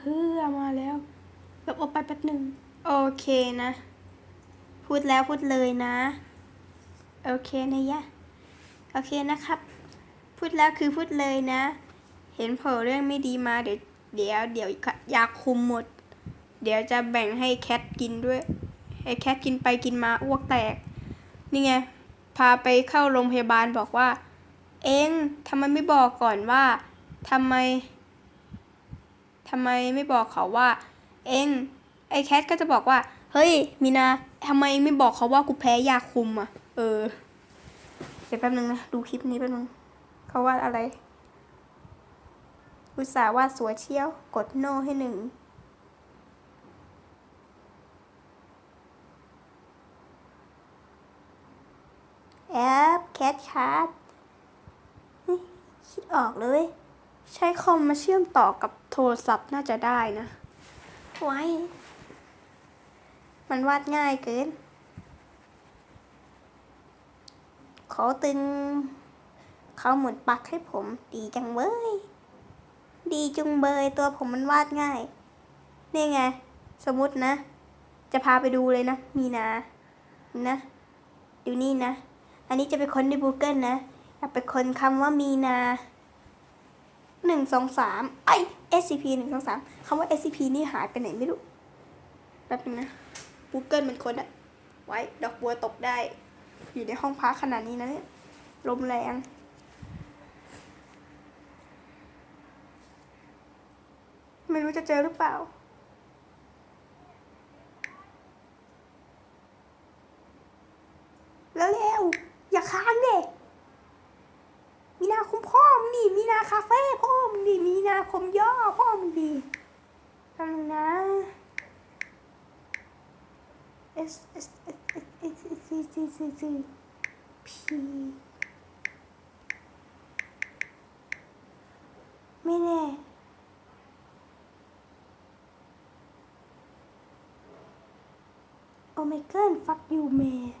เฮือมาแล้วแบบออกไปแป๊บหนึ่งโอเคนะ พูดแล้วพูดเลยนะ โอเคนะยะ โอเคนะครับ พูดแล้วคือพูดเลยนะ เห็นเผลอเรื่องไม่ดีมาเดี๋ยวเดี๋ยวเดี๋ยวยาคุมหมด เดี๋ยวจะแบ่งให้แคทกินด้วยให้แคทกินไปกินมาอ้วกแตก นี่ไง พาไปเข้าโรงพยาบาลบอกว่า เองทำไมไม่บอกก่อนว่าทำไม ทำไมไม่บอกเขาว่า เองไอแคทก็จะบอกว่า เฮ้ยมีนาทำไมไม่บอกเขาว่ากูแพ้ยาคุมอะ เออ เดี๋ยวแป๊บนึงนะดูคลิปนี้แป๊บนึงเขาว่าอะไร อุตส่าห์ว่าสวยเชี่ยวกดโนให้หนึ่งแอปแคทชาร์ตคิดออกเลย ช้คอมมาเชื่อมต่อกับโทรศัพท์น่าจะได้นะไว้มันวาดง่ายเกิน ขอตึง เขาหมุนปักให้ผม ดีจังเว้ย ดีจุงเบยตัวผมมันวาดง่าย นี่ไง สมมตินะ จะพาไปดูเลยนะ มีนา นะ ดูนี่นะ อันนี้จะไปค้นใน Google นะ อยากไปค้นคำว่ามีนา หนึ่งสองสามไอ SCP หนึ่งสองสามคำว่า SCP นี่หายไปไหนไม่รู้ แป๊บนึงนะ Google มันค้นอะไว้ ดอกบัวตกได้ อยู่ในห้องพักขนาดนี้นะเนี่ย ลมแรงไม่รู้จะเจอหรือเปล่า แล้วเร็วอย่าค้างเด็นาคมพ่อมงดิมีนา คาเฟ่พ่อมงดิมีนาคมย่อพ่อมงดิทำนะ S S S S S S C C C C P ไม่แน่โอเมเกิลฟักยูเมะ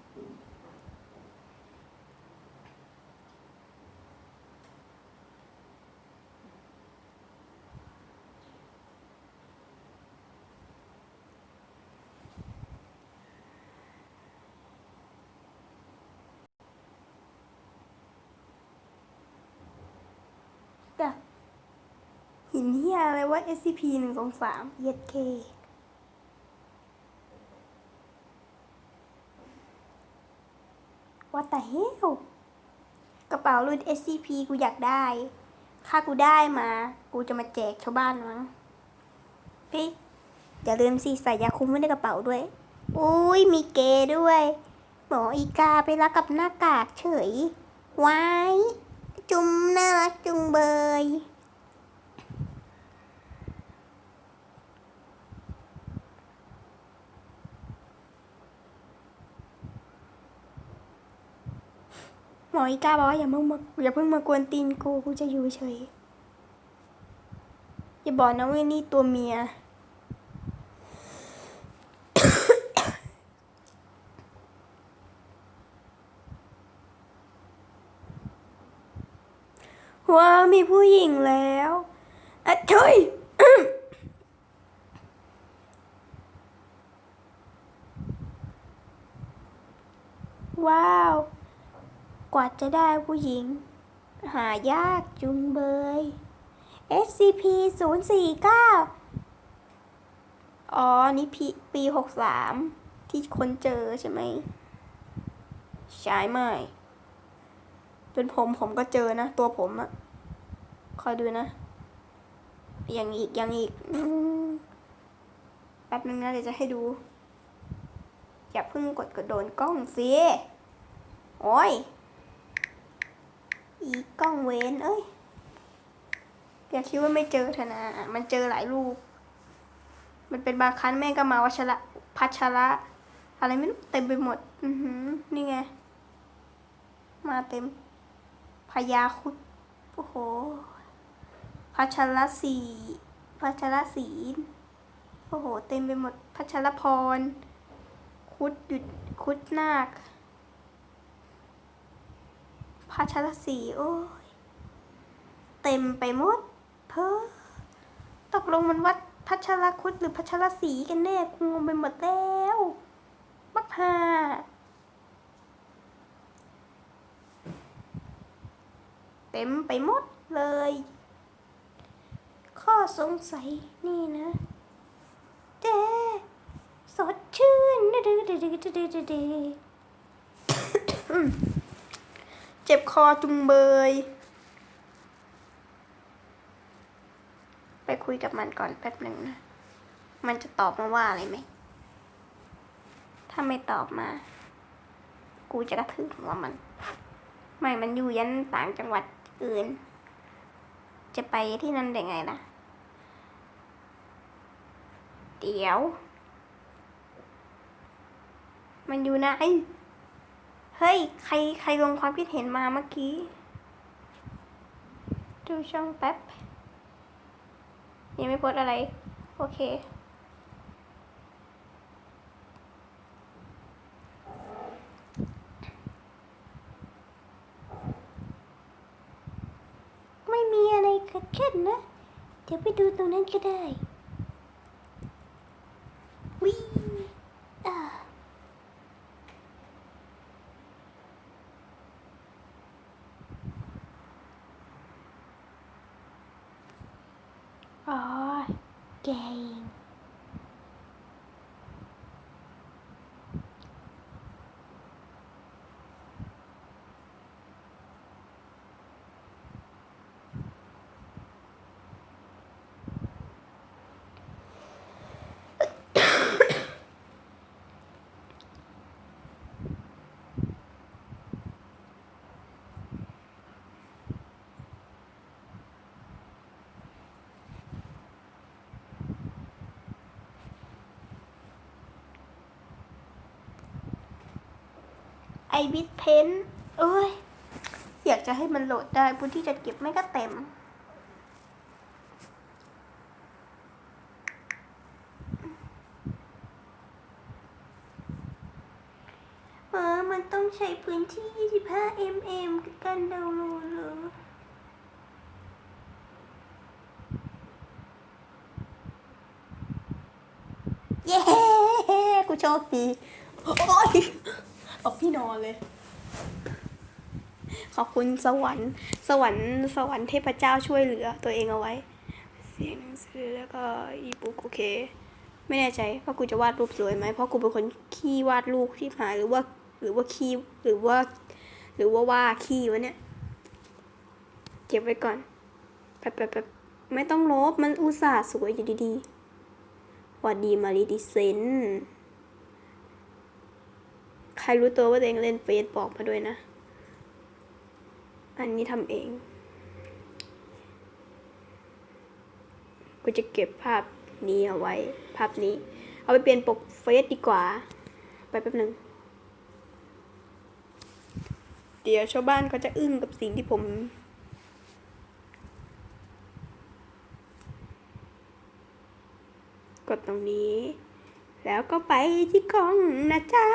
หินเฮียอะไรว่า SCP หนึ่งสองสาม ESK ว่าแต่เฮลกระเป๋ารุ่น SCP กูอยากได้ ถ้ากูได้มา กูจะมาแจกชาวบ้านมั้งพี่อย่าลืมสิใส่ยาคุมไว้ในกระเป๋าด้วย อุ้ยมีเกด้วย หมออีกาไปรักกับหน้ากากเฉย ไว้ จุมน่ารักจุงเบย มออีกาบอกว่าอย่าเพิ่งมาอย่าเพิ่งมากวนตีนกูกูจะอยู่เฉยอย่าบอกนะว่านี่ตัวเมียว้าวมีผู้หญิงแล้วอะเฮ้ย ว้าว กว่าจะได้ผู้หญิง หายากจุงเบย SCP 0 4 9อ๋อ นี่ปีปีหกสามที่คนเจอใช่ไหม ใช่ไหมเป็นผมผมก็เจอนะ ตัวผมอะคอยดูนะ ยังอีกยังอีกแป๊บนึงนะเดี๋ยวจะให้ดู อย่าเพิ่งกดกระโดนกล้องสิ โอ้ย อีกล้องเวนเอ้ยอย่าคิดว่าไม่เจอเถอะนะ มันเจอหลายรูป มันเป็นบางครั้งแม่ก็มาวัชระพัชระ อะไรไม่รู้เต็มไปหมด อือหือ นี่ไง มาเต็มพญาคุดโอ้โหพัชรศรีพัชรศรีโอ้โห เต็มไปหมด พัชรพร คุดหยุด คุดนาค พัชรศรีโอ้ยเต็มไปหมด เพ้อตกลงมันวัดพัชรคุดหรือพัชรศรีกันแน่กูงงไปหมดแล้วมักพาเต็มไปหมดเลย ข้อสงสัยนี่นะเจสดชื่นดื้อดื้อดื้อดื้อดื้อดื้ออื เจ็บคอจุงเบย ไปคุยกับมันก่อนแป๊บหนึ่งนะ มันจะตอบมาว่าอะไรไหม ถ้าไม่ตอบมา กูจะกระทืบหัวมัน ไม่มันอยู่ยันต่างจังหวัดอื่น จะไปที่นั่นได้ไงนะเดี๋ยว มันอยู่ไหน เฮ้ย ใครใครลงความคิดเห็นมาเมื่อกี้ ดูช่องแป๊บ ยังไม่โพสอะไร โอเค ไม่มีอะไรเกิดขึ้นนะ เดี๋ยวไปดูตรงนั้นก็ได้วิอ่า อ๋อแกเอง ไอบิทเพนเอ้ย อยากจะให้มันโหลดได้พื้นที่จะเก็บไม่ก็เต็ม เออ มันต้องใช้พื้นที่ 25 mm กับการดาวน์โหลดเหรอเย้ กูโชคดี โอ้ย ตกพี่นอนเลย ขอบคุณสวรรค์ สวรรค์สวรรค์เทพเจ้าช่วยเหลือตัวเองเอาไว้ เสียงหนังสือแล้วก็อีบุ๊กโอเค ไม่แน่ใจว่ากูจะวาดรูปสวยไหมเพราะกูเป็นคนขี้วาดรูปที่หายหรือว่าหรือว่าขี้หรือว่า หรือว่าว่าขี้วะเนี่ยเก็บไว้ก่อนแป๊บแป๊บแป๊บไม่ต้องลบมันอุตส่าห์สวยอยู่ดีๆวัดดีมารีดิเซน รรู้ตัวว่าตัวเองเล่นเฟซบอกมาด้วยนะ อันนี้ทำเอง กูจะเก็บภาพนี้เอาไว้ ภาพนี้ เอาไปเปลี่ยนปกเฟซดีกว่า ไปแป๊บหนึ่ง เดี๋ยวชาวบ้านเขาจะอึ้งกับสิ่งที่ผมกดตรงนี้ แล้วก็ไปที่กล้องนะจ๊ะ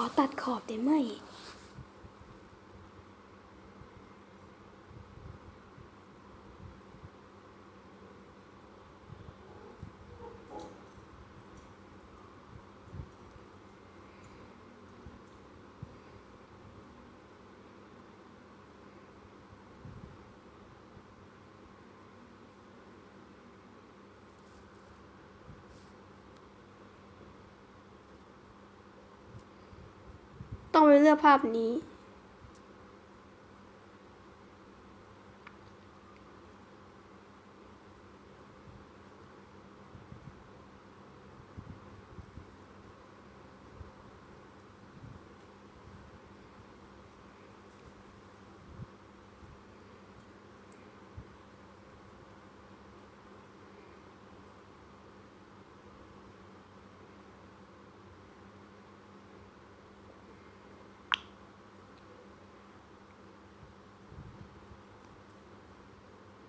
ขอตัดขอบได้ไหม ต้องไป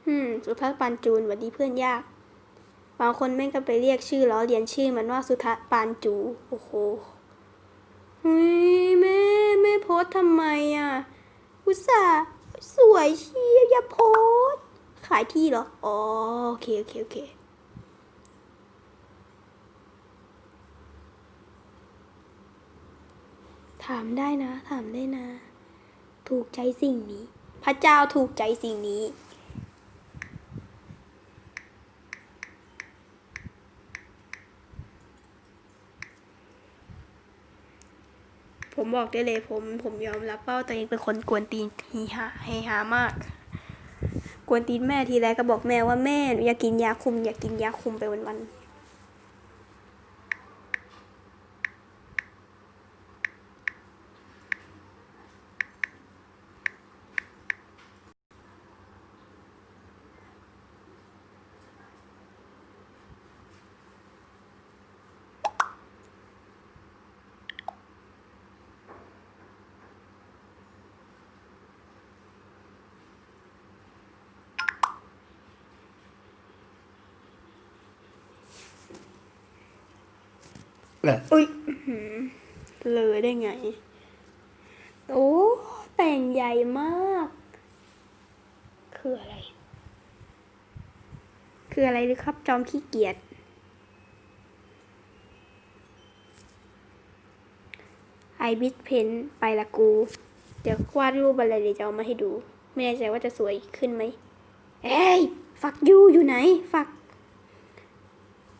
อืม สุทัศน์ปานจูนหวัดดีเพื่อนยาก บางคนแม่งก็ไปเรียกชื่อล้อเลียนชื่อมันว่าสุทัศน์ปานจู โอ้โหเฮ้ยแม่แม่โพสทำไมอะ อุตส่าห์สวยเชียร์อย่าโพสขายที่เหรอ อ๋อ โอเค โอเค โอเคถามได้นะ ถามได้นะ ถูกใจสิ่งนี้ พระเจ้าถูกใจสิ่งนี้ บอกได้เลยผมผมยอมรับว่าตัวเองเป็นคนกวนตีนฮีฮาเฮฮามาก กวนตีนแม่ทีแรกก็บอกแม่ว่าแม่อยากกินยาคุมอยากกินยาคุมไปวันๆ อุ้ยอื้อหือเลยได้ไง โอ้ แต่งใหญ่มาก คืออะไร คืออะไรหรือครับ จอมขี้เกียจไอบิสเพนไปละกู เดี๋ยววาดรูปอะไรเดี๋ยวจะเอามาให้ดู ไม่แน่ใจว่าจะสวยขึ้นไหม เอ้ย ฝักยูอยู่ไหน ฝัก